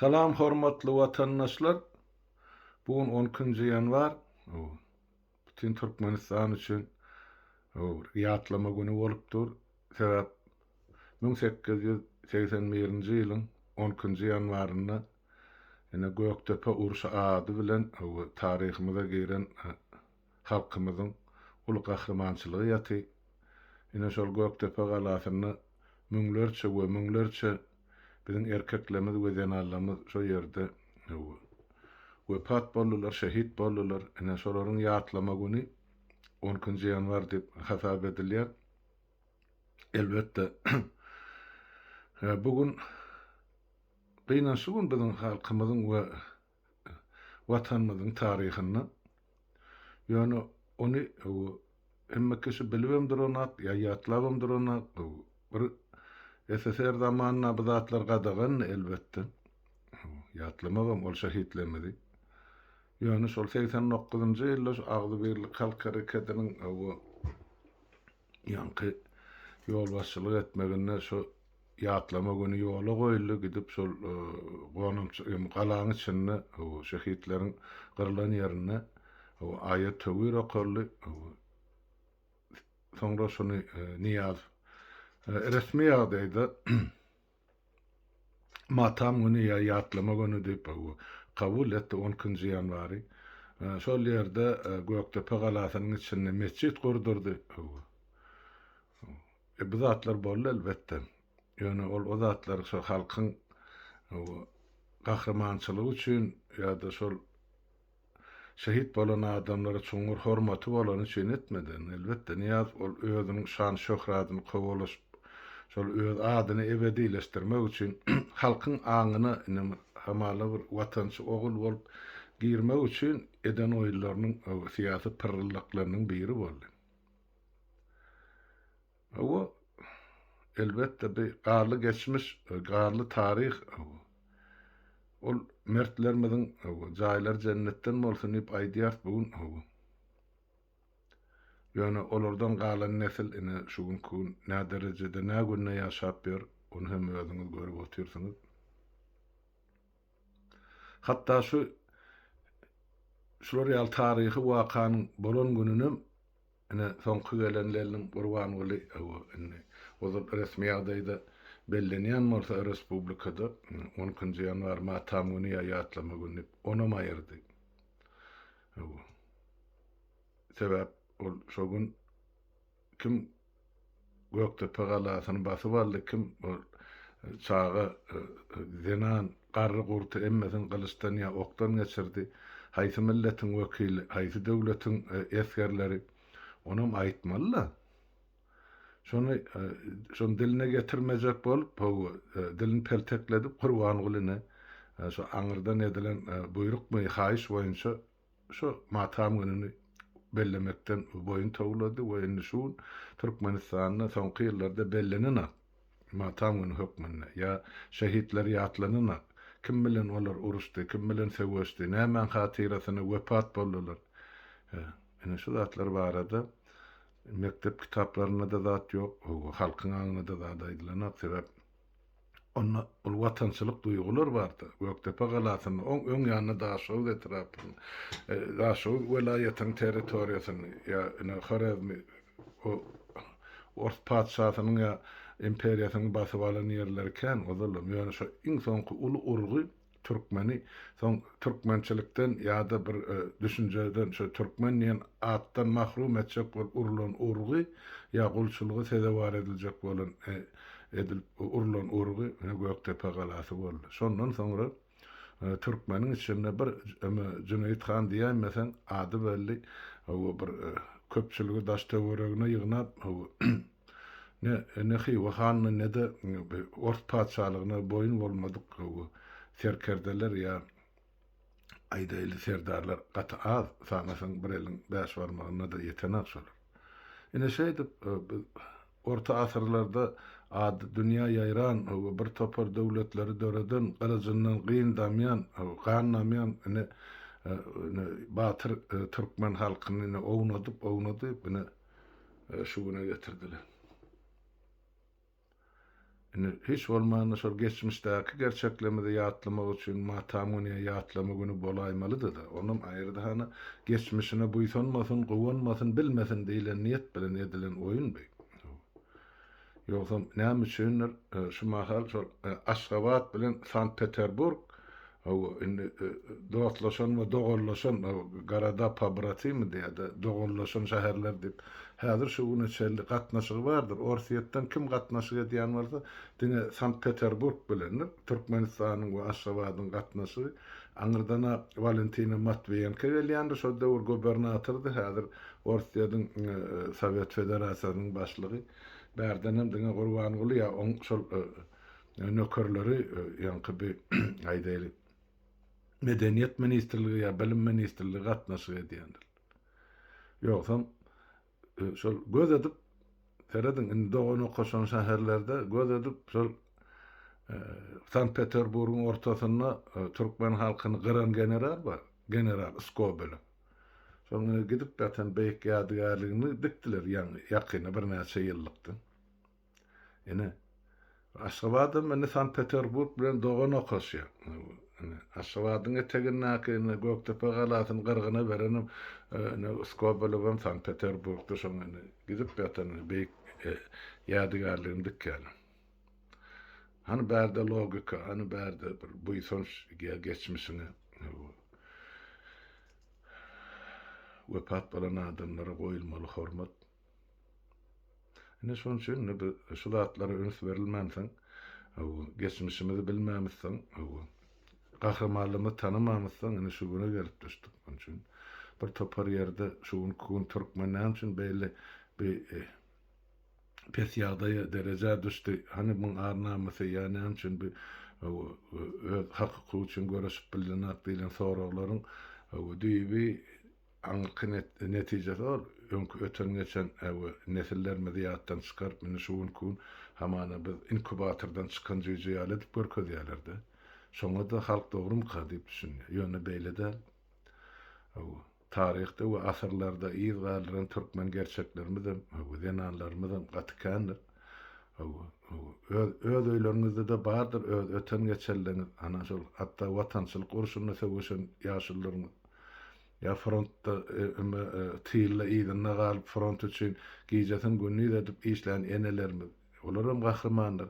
Salam hormatly watandaşlar. Bugün 10 ýanwar. Bütün Türkmenistan üçin ýatlama güni bolupdyr. Sebäp 1881-nji ýylyň 10 ýanwaryna ene Göktepe uruşy ady bilen o taryhymyza giren e, halkymyzyň ulu gahrymançylygy ýaty. Ene şol Göktepe galasyny müňlerçe we müňlerçe Bizim erkeklerimiz ve zenallarımız şu yerde wepat boldular, şehit boldular. Ene şolaryň ýatlama güni 10 ýanwar diýip hasap edilýär. Elbetde bugün gıynan şu gün bizim halkymyzyň we watanymyzyň taryhyny ýöne onu hemme kişi bilibemdir ona, ya ýatlabamdyr ona, bir SSR zamanına bu zatlar gadagan elbette. Ýatlamagam ol şehitlemedi. Ýöne şol 89-njy ýylda şu Agdy Birlik Halk Hareketiniň o ýanky ýol başçylyk etmeginde şu ýatlama güni ýola goýuldy gidip şol gonum galaň içinde o şehitleriň gyrylan ýerine o aýat töwür okurly soňra şunu niýaz resmi ýagdaýda matam güni ýa ýatlama güni diýip bu kabul etdi 10 ýanwary. Şol ýerde Göktepe galasynyň içinde mescit gurdurdy. E bu zatlar boldy elbetde. Ýöne ol o zatlar şo halkyň gahrymançylygy üçin ýa-da şol şehit bolan adamlara çoňur hormaty bolan üçin etmeden elbetde niýaz ol özüniň şan şöhratyny gowalaş şol öz adyny ebedileşdirmek üçin halkyň aňyny hamaly bir watançy ogul bolup girmek üçin eden oýlarynyň syýasy pyrryllyklarynyň biri boldy. O elbetde bir garly geçmiş, garly tarih ol mertlerimiziň jaýlar jennetden bolsun diýip aýdýar bugün. Ýöne olardan galan nesil ine şu gün kun nä derejede nä günne ýaşap ber, onu hem özüňiz görüp oturýarsyňyz. Hatta şu şular ýal taryhy wakanyň bolan gününi ine soňky gelenleriniň gurbanlygy ine o resmi ýagdaýda bellenýän bolsa respublikada 10 ýanwar matam güni ýatlama güni ona maýyrdy. Sebäp şogun kim? Göktepe galasyny basyp aldy kim? Çağa zenan garry gurty emmesen gylystan ýa okdan geçirdi. Haýsy milletiň wekili, haýsy döwletiň esgerleri onam aýtmalyla. Şonu şon diline getirmejek bolup, dilini peltekledip Qurban gulyny şu aňyrdan edilen buyruk my haýyş boýunça şu matam gününi bellemekten boyun tawlady we indi şuun Türkmenistanyň soňky ýyllarda bellenene matam güni hökmünde ýa şehitler ýatlanyna kim bilen olar uruşdy kim bilen sewüşdi näme hatirasyny wepat boldular ene şu zatlar barada mektep kitaplarynda da zat ýok halkyň aňyna da zat aýdylanak sebäp Onna ul watançylyk duýgular bardy. Göktepe galasyny oň öň ýanyna daşaw etrapyny. E, daşaw welaýatyň territoriýasyny ýa ine Xarezmi o Ors padşahynyň ýa imperiýasynyň basyp alan ýerleri ken ozalym. Ýöne şu iň soňky ulu urgy Türkmeni soň türkmençilikden ýa-da bir e, düşünjeden şu türkmen diýen atdan mahrum etjek bol urulan urgy ýa gulçylygy sezewar ediljek bolan e, edil urlan urgy Göktepe galasy boldy. Şondan soňra e, türkmeniň içinde bir Cüneyt Han diýen mesen ady belli o bir e, köpçüligi daş töweregine ýygnap ne ne hi wahan ne de ort padşalygyna boyun bolmadyk o serkerdeler ýa aýdaýly serdarlar gata az sanasyň bir elin bäş barmagyna da ýetenek şolar. Ine şeýdip e, orta asyrlarda ad dünya ýayran bir topar döwletleri döreden garajyndan gyn damyan gan namyan ne batyr e, türkmen halkyny ownadyp ownadyp buni e, şu güne getirdiler. Ine hiç bolmanda şol geçmişdäki gerçeklemede ýatlamak üçin matamoniýa ýatlama günü bolaymalydy da. Onum aýyrda hany geçmişine buýsanmasyn, gowanmasyn, bilmesin diýilen niýet bilen edilen oýun bu. Ýogsa näme üçindir? E, Şu mahal şol e, Aşgabat bilen Sankt Peterburg O indi dostlaşan we dogallaşan garada pabratymy diýdi. Dogallaşan şäherler dip. Häzir şu güne çelli gatnaşygy bardyr. Orsiýetden kim gatnaşygy diýen bolsa, diňe Sankt Peterburg bilen Türkmenistanyň we Aşgabatyň gatnaşygy Aňyrdana Valentina Matviyenko gelýändir. Şo döwür gubernatordy. Häzir Orsiýetin Sowet Federasiýasynyň başlygy. Bärdenem diňe Gurban Guly ýa oň şol nökerleri ýanky bir aýdaýly Medeniyet Ministrligi ya Bilim Ministrligi gatnaşyk edýändir. Ýogsam e, şol göz edip Teredin indi dogony koşan şäherlerde göz edip şol e, Sankt Peterburgyň ortasyna e, türkmen halkyny gyran general bar, general Skobel. Şoňa gidip batan beýik ýadygarlygyny dikdiler, ýani ýakyna bir näçe ýyllykdy. Ene Aşgabatda meni Sankt Peterburg bilen dogony koşýar. Aşgabatyň eteginnäki Göktepe galasyny gyrgyna berenim ne Skobelowam Sankt Peterburgda şoňa gidip batan beýik ýadygarlygyny dikkäler. Hani bärde logika, hani bärde bir buýsans geçmişini wepat bolan adamlara goýulmaly hormat. Ne üçin ne bu şulatlara öňs berilmänsiň, o geçmişimizi bilmämissin, o gahramanlygymy tanymamyssyň, ine şu güne gelip düşdik. Onun üçin bir topar ýerde şu gün türkmenler üçin beýle bir pes ýagdaýa derejä düşdi. Hani bu arnamasy ýani üçin bir öz hakyky üçin görüşip bilen akdylan soraklaryň o diýbi aňkynet netije ol öňkü öten geçen ew nesiller mediýatdan çykaryp meni şu gün hamana biz inkubatordan çykan jüýjüýaly dip görkezýärlerdi. Şoňa da halk dogrum kadyp düşünýär. Ýöne beýle de o tarihte we asyrlarda iýiz galyran türkmen gerçeklerimiz hem denanlarymyz hem gatykändir. O öz öýlerimizde de bardyr öz öten geçenleriniz ana şol hatda watançylyk urşuny sevişen ýaşyllaryň ya frontda öme tiýle ýygyna galyp front üçin giýjesin günni edip işlän enelerimiz olaram gahrymandyr.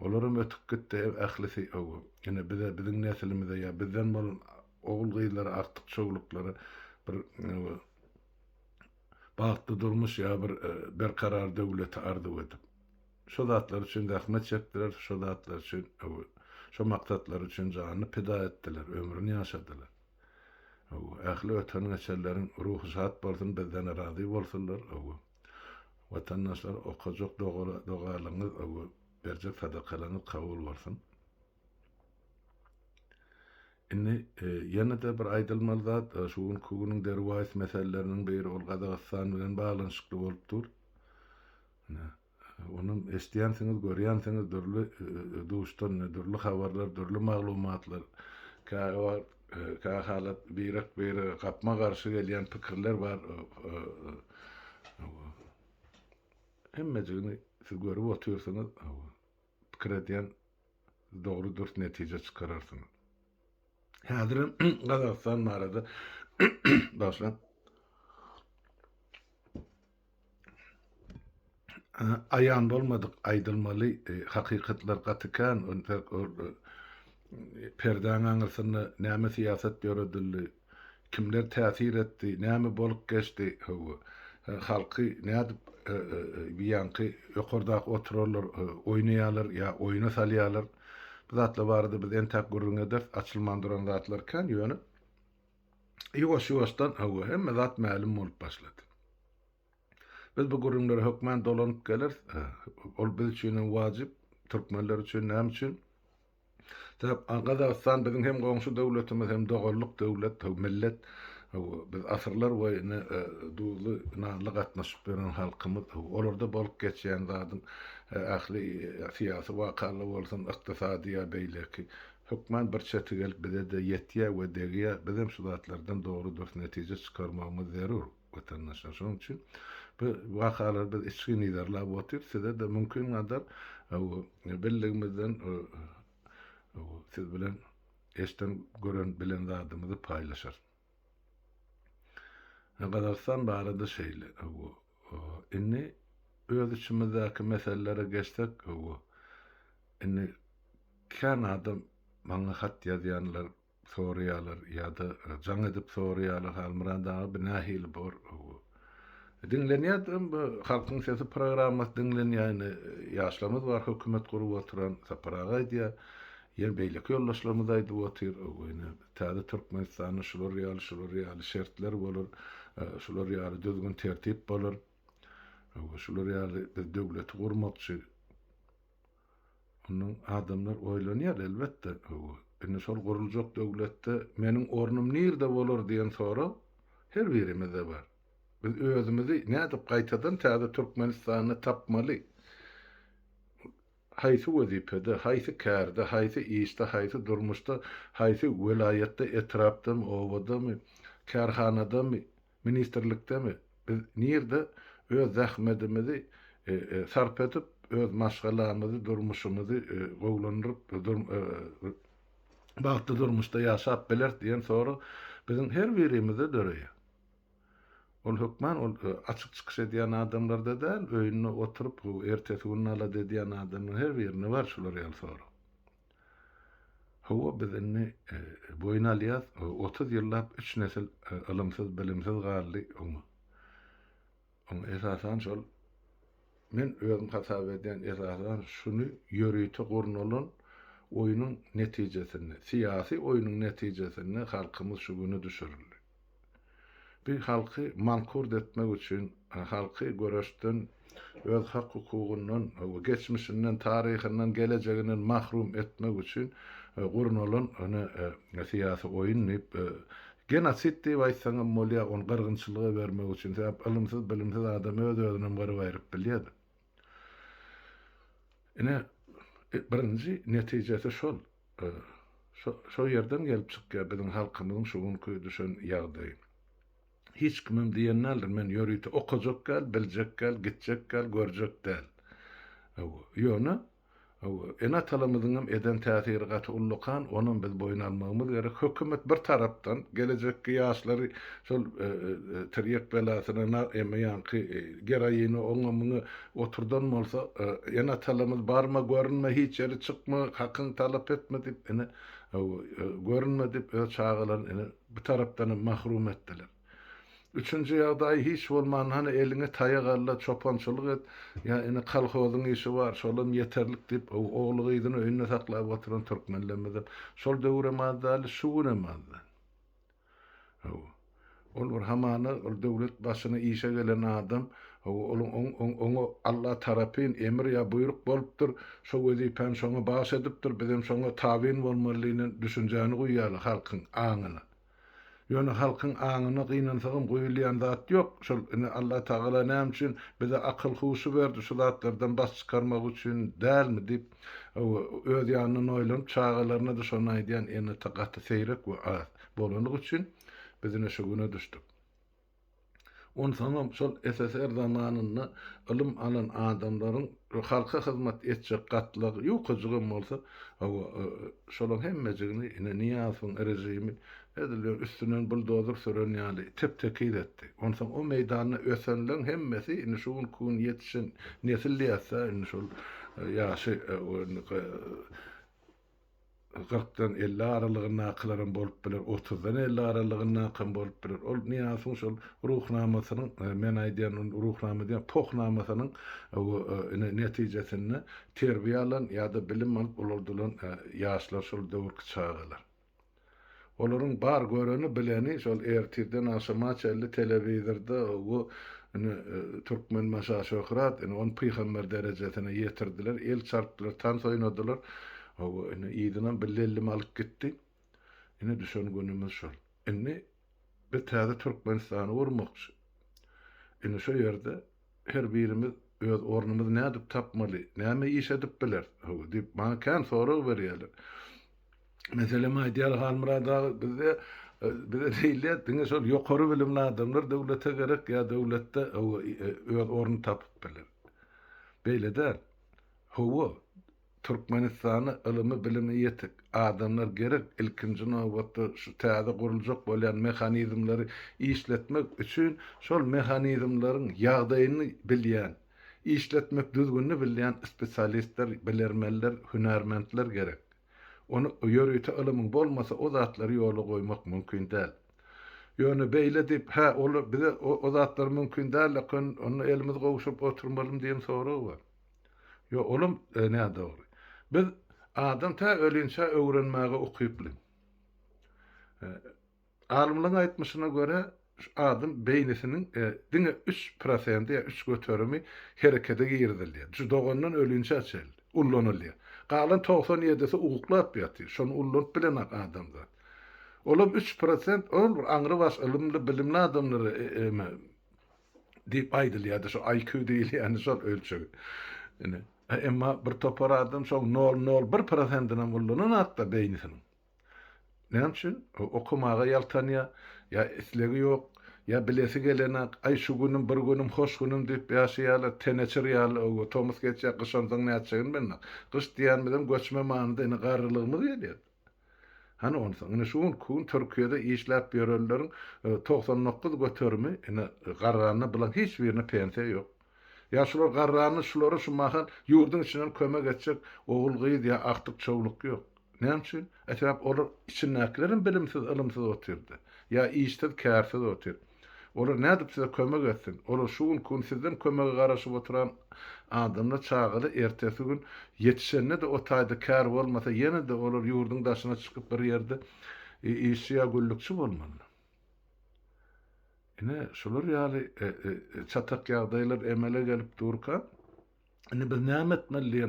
Olaram ötüp gitdi ählisi ogu. Ýene bize biziň neslimizde ýa bizden bolan oğul gyýlary artyk çoglukları bir bagtda durmuş ýa bir bir karar döwleti ardy edip. Şo zatlar üçin rahmet çekdiler, şo zatlar üçin şo maksatlar üçin janyny pida etdiler, ömrüni ýaşadylar. Ähli öten geçerlerin ruhu saat bolsun bizden razy bolsunlar ogu. Vatandaşlar okajak dogalyňyz ogu berjek sadakalaryny kabul bolsun. Inni ýene de bir aýdylmaly zat şu gün kugunyň derwaýs meseleleriniň biri ol Gazagystan bilen baglanyşykly bolup dur. Onun estýänsiňiz, görýänsiňiz dörli duşdan, dörli habarlar, dörli maglumatlar, ka ka halat birek bir gapma garşy gelýän pikirler bar. Hemmejini siz görüp oturýarsyňyz, pikir edýän dogry dürst netije çykararsyňyz. Häzir Gazakystan marada başlan ayan bolmadyk aýdylmaly hakykatlar gatykan perdan aňyrsyny näme siýasat ýöredildi, kimler täsir etdi, näme bolup geçdi, halky näde biýanky ýokardak oturarlar, oýnaýarlar ýa oýna salýarlar. Bu zatlar barada biz entäk gurrun edip açylmandyran zatlar kan ýöne. Ýoş ýoşdan hawa hemme zat ma'lum bolup başlady. Biz bu gurrunlara hökmen dolanyp gelir, ol biz üçin wajyp, türkmenler üçin näme üçin? Täp Gazakystan bizim hem goňşy döwletimiz hem dogallyk döwlet, millet, biz asyrlar boýuna duzly nanly gatnaşyp beren halkymyz, olarda bolup geçýän zadyň ähli siýasy wakaly bolsun, ykdysady beýleki hukman bir çeti gelip bize de yetýä we degýä bizim şu zatlardan dogry dürst netije çykarmamyz zerur watandaşlar. Şoň üçin bu wakalar biz içki niderlap otyp, size de mümkin kadar o siz bilen eşten gören bilen zadymyzy paýlaşar. Ne kadarsan barada şeyle o inni öz içimizdäki meselelere geçsek o inni kan adam bana hat ýazýanlar soruýarlar ýa-da jaň edip soruýarlar halmyranda bir nahil bor o Dinlenýär bu halkyň sesi programmasy dinlenýär. Ýaşlarymyz bar hökümet gurup oturan saparaga diýär. yer beylik yollaşlarımızdaydı otur ögüne. Täze Türkmenistanyň şular ýaly şular ýaly şertler bolur. E, şular ýaly düzgün tertip bolur. Şular ýaly biz döwlet gurmakçy. Onun adamlar oýlanýar elbetde. Ene şol gurulacak döwletde meniň ornum nirde bolar diýen sora her birimizde bar. Biz özümizi nädip gaýtadan täze Türkmenistanyny tapmaly. Haýsy wezipede, haýsy kärde, haýsy işde, haýsy durmuşda, haýsy welayetde, etrapdamy, owadamy, kärhanadamy, ministrlikdemi biz nirde öz zähmetimizi e, e, sarp edip öz maşgalamyzy, durmuşymyzy e, gowlandyryp dur, e, bagtda durmuşda ýaşap biler diýen soru bizim her birimize döreýär. Ol hukman ol e, açık çıkış ediyen adamlarda da öýüne oturup ertesi günü ala dediyen adamın her birine var şular yal soru. Hawa bizini e, boyun alýas 30 ýyllap 3 nesil e, ilymsyz bilimsiz galdy onu. Onu esasan şol men özüm hasap eden esasan şunu ýörüýte gurnulan oýunyň netijesini, siyasi oýunyň netijesini halkymyz şu günü düşürür. Bir halky mankur etmek üçin, halky göreşden öz hak hukugundan, we geçmişinden, tarihinden, geleceginden mahrum etmek üçin gurnulan onu siyasi oyun genosit diýip aýtsaňam molya on gyrgynçylygy bermek üçin sebäp ilmsiz bilimsiz adam öz özüne gara gaýryp bilýär. Ine birinji netijesi şol. Şo ýerden gelip çykýar biziň halkymyzyň şu günkü düşen ýagdaýy. Hiç kimim diýenler men ýörüýte okajak gel, biljek gel, gitjek gel, görjek del. Ýöne ena talamyzyň eden täsiri gaty ullukan, onuň biz boyun almagymyz gerek. Hökümet bir tarapdan gelecekki ýaşlary şol e, e, tiryek belasyna emýänki e, geraýyny oňamyny oturdan bolsa ena talamyz barma görünme hiç ýeri çykma, hakyň talap etme dip ene görünme dip öz çağalaryny bir tarapdan mahrum etdiler. Üçüncü ýagdaý hiç bolman hani eline taýak alla çopançylyk et. Ya ene kalhozyň işi bar, şolum yeterlik dip ogly gyzyny öňüne saklap oturan türkmenlerimiz. Şol döwre mazdal şuwne mazda. Ol bir hamana ol döwlet başyna işe gelen adam Olun on on on Allah tarapyn emir ya buyruk bolupdyr. Şo wezi pen şoňa baş edipdir. Bizim şoňa tabin bolmalyny düşünjäni goýýar halkyň aňyna. Ýöne halkyň aňyna gynansagyň goýulýan zat ýok. Şol Allah Taala näme üçin bize akyl husy berdi, şu zatlardan bas çykarmak üçin dälmi dip öz ýanyny oýlanyp çağalaryna da şonu aýdýan ene taqaty seýrek we bolanyk üçin bizine şu güne düşdük. On tamam şol SSR zamanynda ilim alan adamlaryň halka hyzmat etjek gatlygy ýokjygym bolsa, şolaň hemmejigini ine niýasyň rejimi ediliyor üstünden buldozer süren yani tep tekid etti. Ondan o meydana ösenlen hemmesi indi şuun kun yetişin nesilli yasa indi şul ya şey Gırktan elli aralığın nakıların bolup bilir, otuzdan elli aralığın nakın bolup bilir. Ol niyasın şol ruhnamasının, men aydiyan ruhnama diyan pohnamasının neticesini terbiye alan ya da bilim alıp olurdulan yaşlar şol dövür çağılar. Bar göreni bileni şol ertirden aşama çelli televizorda o ine türkmen maşa şöhrat ine on peýgamber derejesine ýetirdiler el çarpdylar tan soýnadylar o ine ýydynan billelli malyk gitdi ine düşen günümüz şol. İne bir täze türkmenistany urmakçy ine şu ýerde her birimiz öz ornumyzy nädip tapmaly näme iş edip biler dip maňa kan soraw berýärler Mesela Mahdiyal Han Murad bize bize değil dinle şol ýokary bilimli adamlar döwlete gerek ya döwletde öz orny tapyp biler. Beýle de howa Türkmenistany ılımy bilimi ýetik adamlar gerek ilkinji nowbatda şu täze guruljak bolan mehanizmlary işletmek üçin şol mehanizmlaryň ýagdaýyny bilýän, işletmek düzgünni bilýän spesialistler, bilermenler, hünärmendler gerek. Onu ýörüýte ılymyň bolmasa o zatlary ýola goýmak mümkin däl. Ýöne beýle dip, ha, ol bize o, o zatlar mümkin däl, lakin onu elimiz gowuşup oturmalym diýen soraw bar. Yo, olum e, näde dogry. Biz adam ta ölünçe öwrenmäge okyply. E, Alimlaryň aýtmasyna görä şu adam beýnisiniň e, diňe 3% ýa 3 göterimi herekete girdilýär. Şu dogandan ölünçe açel, ullanylýar. Galan 97-si uglap ýatyr. Şonu ullanıp bilen adamlar. Olam 3% ol bir aňry baş ilimli bilimli adamlary e, e, diýip aýdylýar. Şu IQ diýil ýani şol ölçegi. E, emma bir topar adam şol 0.01%-den ullanan hatda beýnisiniň. Näme üçin? Okumaga ýaltanýa, ýa islegi ýok, ýa bilesi gelene, ay şu günüm bir günüm hoş günüm diýip ýaşaýarlar, teneçir ýaly, o Thomas geçe gyşandan näçegin men. Gyş diýen bilen göçme manynda ine garrylygymyz gelýär. Hani onu sana şu kun Türkiye'de işlep yörellerin 99 götürümü ine garrarına bilen hiç birine pensiye yok. Ya şular garrarını şuları şu mahan yurdun içinden kömek edecek oğul gıyı diye aktık çoğuluk yok. Ne için? Etraf olur içindekilerin bilimsiz, ilimsiz oturdu. Ya işsiz, kârsiz oturdu. Olur ne edip size kömek etsin? Olur şu gün kun sizden kömek garaşıp oturan adamla çağılı ertesi gün yetişenine de o tayda kar olmasa yine de olur yurdun daşına çıkıp bir yerde e, işçiye güllükçü olmalı. Yine şular yani e, e, çatak yağdaylar emele gelip durka hani biz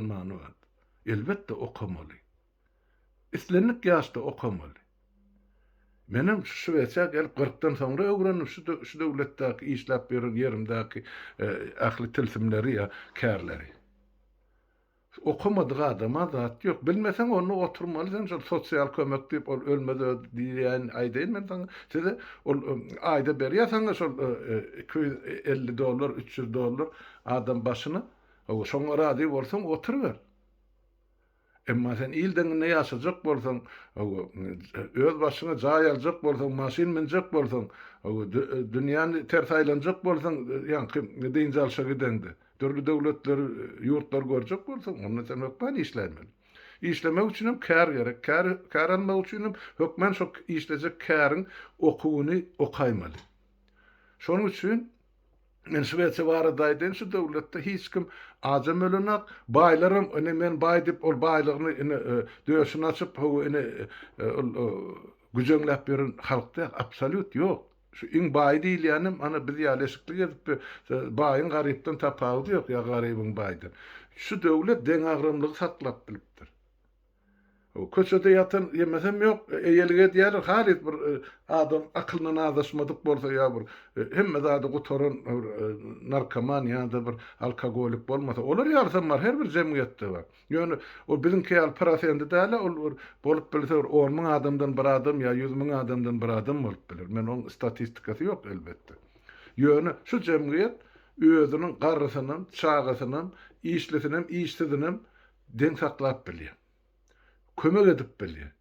manu var. Elbette okumalı. İslenlik yaşta okumalı. Menem şu Şweçe gelip 40'tan sonra öwrenip şu şu döwletdäki işläp beren yerimdäki e, ahli tilsimleri ya kärleri. Okumadyk adama zat yok. Bilmesen onu oturmaly, sen şu sosial kömek diýip ol ölmede diýen aýdaýyn men sana. Size ol ol, aýda berýär şol e, e, 250 dollar, 300 dollar adam başyna. O şoňa rady bolsaň oturber. Emma sen ilden ne yaşayacak bolsan, öz başına jaý aljak bolsan, maşin minjek bolsan, o dü- dünýäni ters aýlanjak bolsan, ýa-ni ne diýinje alşa gidendi. Dörlü döwletler, ýurtlar görjek bolsan, onu sen hökmen işlemeli. İşlemek üçin hem kär gerek. Kär, kär almak üçin hem hökmen şo işlejek kärin okuwyny okaýmaly. Şonuň üçin Men Şweçe baradaýdyn şu döwletde hiç kim ajam ölenak baýlarym ene men baý dip ol baýlygyny ene döýüşini açyp howy ene güjeňläp beren halkda absolut ýok. Şu iň baý diýil ýanym ana biz ýalaşykly gezip baýyň garypdan tapagy ýok ýa garybyň baýdan. Şu döwlet deň agrymlygy saklap bilipdir. Köçede yatan yemesem yok. Eýelge diýer halit bir e, adam akylyna adaşmadyk bolsa ýa bir e, hemme zady gutoran bir, e, narkoman ýa-da bir alkogolik bolmasa olar ýarsam bar her bir jemgyýetde bar. Ýöne o biziňki al parasendi däle ol bolup bilse 10 ming adamdan bir adam ýa 100 ming adamdan bir adam bolup bilir. Men oň statistikasy ýok elbetde. Ýöne şu jemgyýet özüniň garrysynyň, çağısynyň, işlisinim, işsizinim den saklap bilýär. Kömek edip bilýär.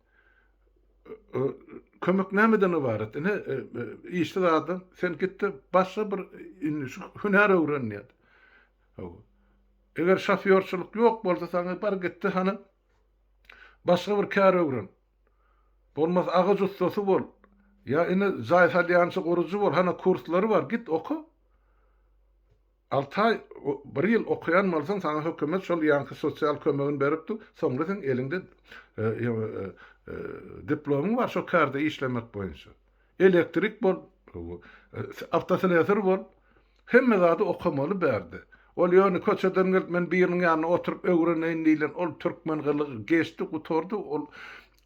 Kömek nämeden ibaret? Ne e, e, işte adam sen gitti başka bir hüner öwrenýär. Eger şoförçülük ýok bolsa sana bar gitti hani başka bir kär öwren. Bolmaz ağaç ustasy bol. Ya ine zaýat alýansy gurucu bol. Hani kurslary var git oku. Altay bir ýyl okuyan bolsaň sana hökümet şol ýanky sosial kömegini beripdi. Soňra sen elinde e, e, e, diplomuň bar şo kärde işlemek boýunça. Elektrik bol, e, avtoselesor bol. Hemme zady okumaly berdi. Ol ýöne köçeden gelip men biriniň ýanyna oturup öwreneýin diýilen ol türkmen gylygy geçdi, gutordu. Ol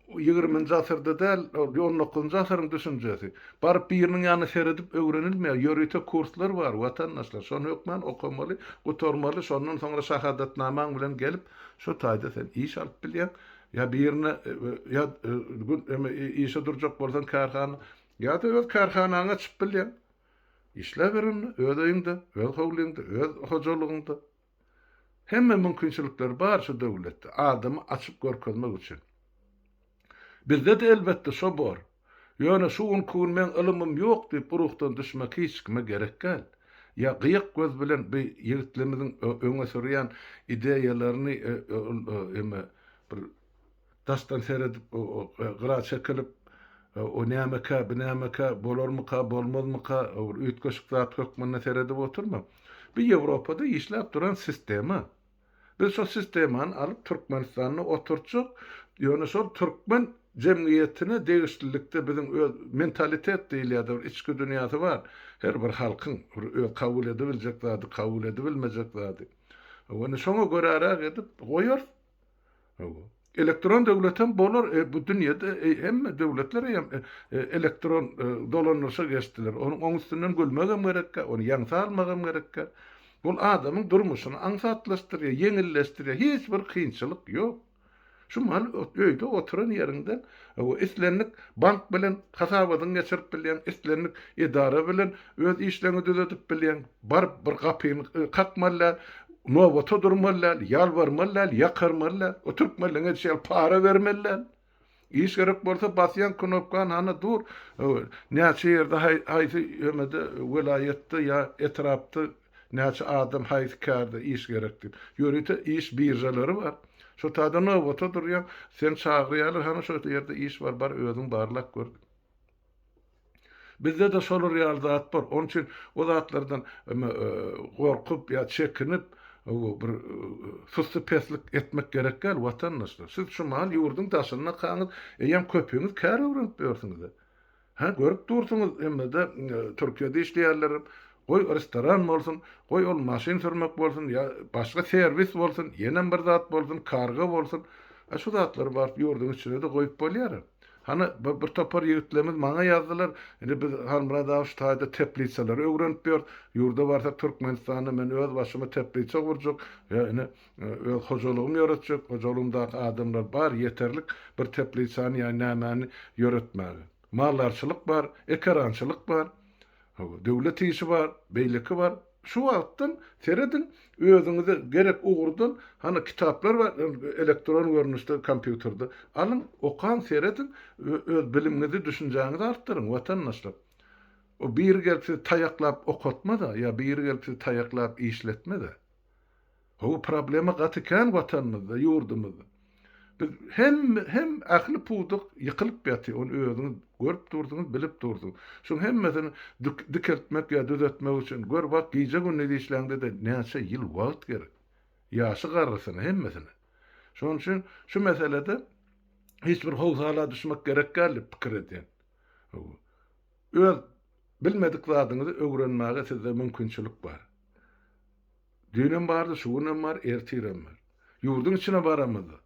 20-nji asyrda däl, 19-njy asyryň düşünjesi. Baryp biriniň ýanyna seredip öwrenilmeýär. Ýörüte kurslar bar, watandaşlar. Şonu ökmen okumaly, gutormaly, şondan soňra şahadatnamaň bilen gelip şu taýda sen iş alyp bilýän. Ya birine ya gün işe durjak bolsan karhana ya da öz karhanaňa çyp bilýän. İşle berin, öz öýüňde, öz howlyňda, öz hojalygyňda. Hemme mümkinçilikler bar şu döwletde adamy açyp görkezmek üçin. Bizde de elbette şo bor. Ýöne şu kun men ilmim ýok diýip urukdan düşmek hiç kime gerek gel. Ya gyýyk göz bilen bir ýigitlerimiziň öňe sürýän ideýalaryny e, emme bir dastan seredip gyra çekilip e, o nämeka binämeka bolarmyka bolmazmyka üýtgeşik zat hökmüne seredip oturma. Bir Ýewropada işläp duran sistema. Biz şu sisteman alıp Türkmenistanyny oturtjak, ýöne şol türkmen jemgyýetine degişlilikde bizim mentalitet diýilýär, içki dünýasy bar. Her bir halkyň öz kabul edibiljek zady, kabul edibilmejek zady. Onu şoňa görä arak edip goýar. Elektron döwletem bolar, e, bu dünýede e, hemme döwletler hem e, elektron e, dolanyrsa geçdiler. Onuň oň üstünden gülmegem gerekkä, onu ýaňsa almagam gerekkä. Bul adamyň durmuşyny aňsatlaşdyrýar, ýeňilleşdirýär, hiç bir kynçylyk ýok. Şu mal öýde oturan ýerinde o islenlik bank bilen hasabadyň geçirip bilýän, islenlik idara bilen öz işlerini düzetip bilýän, bar bir gapyny kakmallar, nowata durmallar, ýalbarmallar, ýakarmallar, o türkmenliňe şeýle para bermellar. İş gerek bolsa basýan knopkan hana dur. Näçe ýerde haýsy ýömede vilayetde ýa etrapda näçe adam haýsy kärde iş gerekdir. Ýörüte iş birjalary bar. Şu tada nowata durýan, sen çagyrýalar, hana şu ýerde iş bar, bar özüň barlak gör. Bizde de şol real zat bar. Onun için o zatlardan gorkup ýa çekinip bir susy peslik etmek gerek gel vatandaşlar. Siz şu mal ýurdun taşyna kaňyz, eýem köpüňiz kär öwrenip bersiňiz. Ha görüp dursunuz emme de Türkiýede işleýärler. Goý restoran bolsun, goý ol maşyn sürmek bolsun, ýa başga servis bolsun, ýene bir zat bolsun, karga bolsun. Ha şu zatlar bar ýurdun içine de goýup bolýar. Hani bir, bir topar ýigitlerimiz maňa ýazdylar. Indi biz Harmurada şu taýda teplitseler öwrenip ber. Ýurda barsa Türkmenistanyny men öz başyma teplitse gurjak. Ya ine öz hojalygym ýöretjek. Hojalygymda adamlar bar ýeterlik bir teplitsany ýa nämäni ýöretmäge. Mallarçylyk bar, ekrançylyk bar. Döwlet işi bar, beýleki bar. Şu wagtdan seredin özüňizi gerek ugurdan hani kitaplar var elektron görnüşde kompýuterде alın okan seredin öz biliminizi düşünjäňizi artdyryň watandaşlar. O bir gelip tayaklap okutma da ya bir gelip tayaklap işletme de. O problema gatykan watanymyzda, ýurdumyzda. Biz hem hem akly puwduk ýykylyp ýaty, onu özüňiz görüp durdyňyz, bilip durdyň. Şoň hemmesini dikeltmek ýa düzeltmek üçin gör bak giýje günni işläňde de näçe ýyl wagt gerek. Ýaşy garrysyny hemmesini. Şoň üçin şu meselede hiç bir howsala düşmek gerek geldi pikir edin. Öz bilmedik zadyňyzy öwrenmäge sizde mümkinçilik bar. Dünem bardy, şunem bar, ertirem bar. Ýurdun içine baramyzy.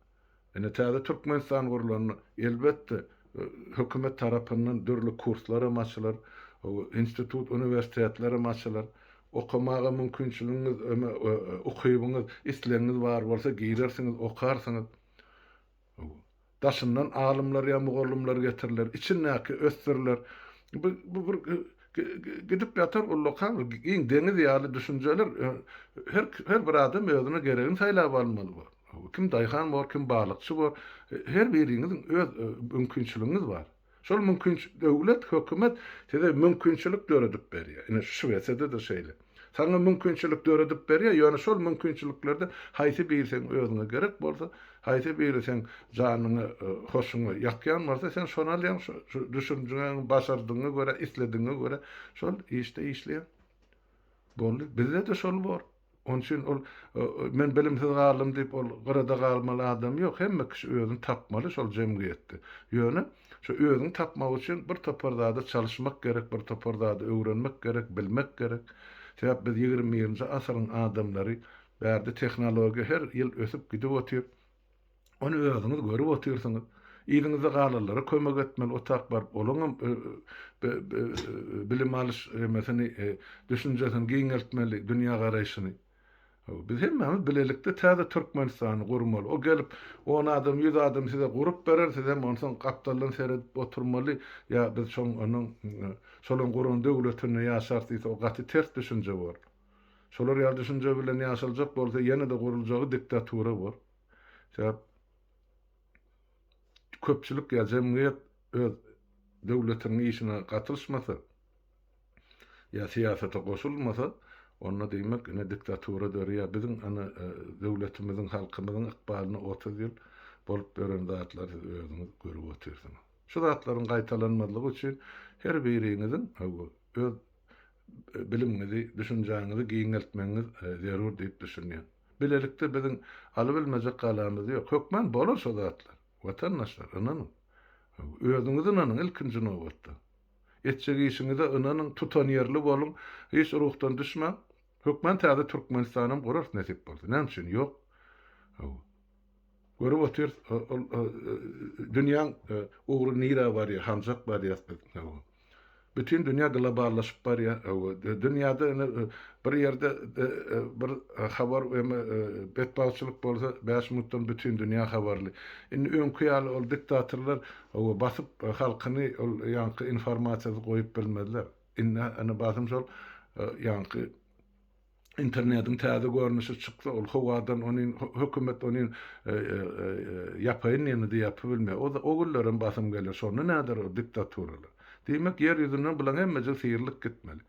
Ene täze Türkmenistan gurulany elbetde e, hökümet tarapyndan dürli kurslar amaçlar, o institut, universitetler amaçlar, okumaga mümkinçiligiňiz, okuýuňyz, isleňiz bar bolsa giýersiňiz, okarsyňyz. Daşyndan alymlar ýa mugallymlar getirler, içindäki östirler. Bu bu bir gidip ýatar o lokal giň deniz ýaly düşünjeler e, her her bir adam özüne geregini saýlap almaly bu. Kim daýhan bor, kim balykçy bor, her biriňiziň öz mümkinçiligiňiz bar. Şol mümkin döwlet, hökümet tede mümkinçilik döredip berýär. Ine şu wesede de şeýle. Sana mümkinçilik döredip berýär, ýöne şol mümkinçiliklerde haýsy birseň özüňe gerek bolsa, haýsy birseň janyny, hoşuňy ýakýan bolsa, sen şonu alýan, şu düşünjüňe, başardyňa görä, islediňe görä, şol işte işleýär. Boldy. Bizde de şol bor. Onun için ol men bilimsiz galym diýip ol gyrada galmaly adam ýok. Hemme kişi özüni tapmaly şol jemgyýetde. Ýöne şu özüni tapmak üçin bir toparda çalışmak gerek, bir toparda öwrenmek gerek, bilmek gerek. Sebäp biz 20-nji asyryň adamlary bärde tehnologiýa her ýyl ösüp gidip otyr. Onu özüňiz görüp otyrsyňyz. Ýylyňyzda galanlara kömek etmeli otak bar. Olaňam bilim alyş mesele düşünjesini giňeltmeli, dünýä garaýşyny. Biz hemme bilelikde täze Türkmenistany gurmaly. O gelip on adam, yüz adam size gurup berer, size hem onson kaptallan seyredip oturmaly. Ya biz şoň onuň şolun gurun döwletini ýaşartdy, o gaty ters düşünje bor. Şolar ýa düşünje bilen ýaşaljak bolsa ýene-de guruljagy diktatura bor. Sebäp köpçülik ýa jemgyýet öz döwletiniň işine gatylşmasa ýa siýasata goşulmasa onda diýmek ine diktatura döriýär. Biziň ana e, döwletimiziň halkymyzyň ykbalyny 30 ýyl bolup beren zatlar özüňiz görüp oturýarsyňyz. Şu zatlaryň gaýtalanmadylygy üçin her biriňiziň hawa öz e, biliminizi, düşünjäňizi giňeltmeňiz e, zerur diýip düşünýär. Bilelikde biziň aly bilmejek galamyz ýok. Hökmen bolar şu zatlar. Watandaşlar, inanyň. Özüňiz inanyň ilkinji nowatda. Etjek işiňize inanyň tutan ýerli boluň, hiç ruhdan düşmäň. Hökmen täze Türkmenistanyň gurar nesip boldy. Näme üçin ýok? Hawa. Görüp otur, dünýäň ugry nira bar ýa, hanjak bar ýa. Bütün dünya globallaşyp bar ýa. Dünýäde ine, bir ýerde bir habar we betbaçylyk bolsa 5 minutdan bütün dünýä habarly. Indi öňkü ýaly ol diktatorlar o basyp halkyny ol ýanky informasiýasy goýup bilmediler. Indi ana basym şol ýanky internetiň täze görnüşi çykdy. Ol howadan onuň hökümet onuň ýapaýyn ýene diýip bilme. O o günlerin basym gelir. Şonu näder o diktaturalar. Diýmek yer ýüzünden bilen hemme sihirlik gitmeli.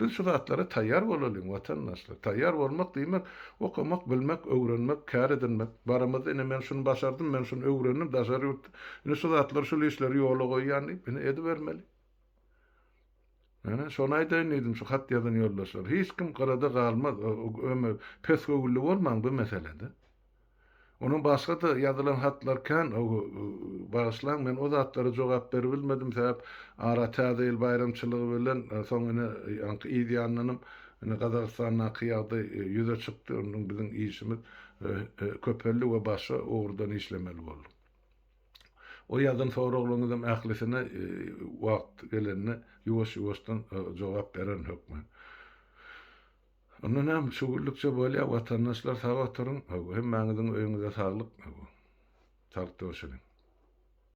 Biz şu zatlara taýýar bolalım watandaşlar. Taýýar bolmak diýmek okumak, bilmek, öwrenmek, kär edinmek. Barymyzda ine men şunu başardym, men şunu öwrendim, daşary ine şu zatlar şu işleri ýola goýýan, ine edi bermeli. Yani şonu aýdaýyn edim şu hat ýazan ýoldaşlar. Hiç kim garada galmaz. Öme pes gowully bolmaň bu meselede. Onun başga da ýazylan hatlar kan, o bağışlan men o zatlary jogap beri bilmedim sebäp ara täze ýyl bayramçylygy bilen soňyny ýanky ýanlanyň ine Gazagystanyň kıyada ýüze çykdy, onun biziň işimiz köpelli we başga ogurdan işlemeli boldy. O ýazdan soraglaryňyzam ählisine wagt gelenine ýuwaş-ýuwaşdan jogap beren hökmen. Ondan hem şugurlukça bolýa watandaşlar sag oturun, hemmäňiziň öýüňize saglyk. Sag